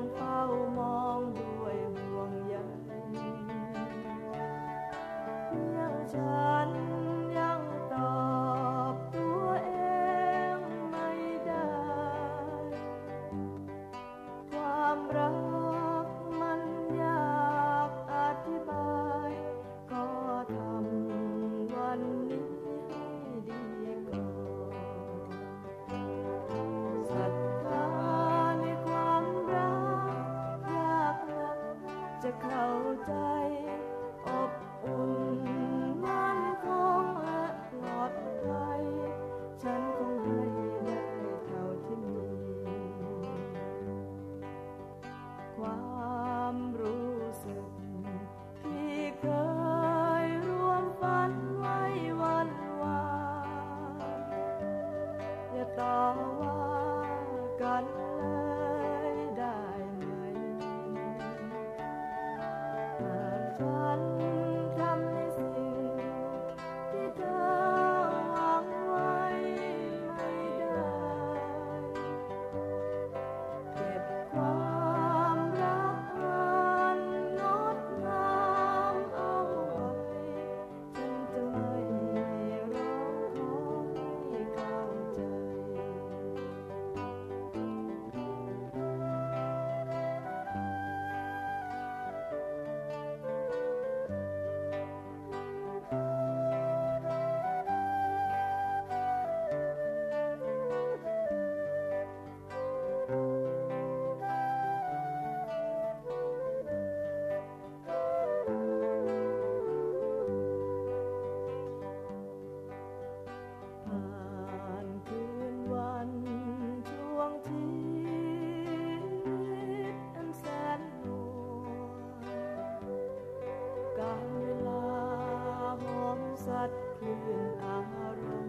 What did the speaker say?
งเฝ้ามองด้วยห่วงใยเที่ยวชา in our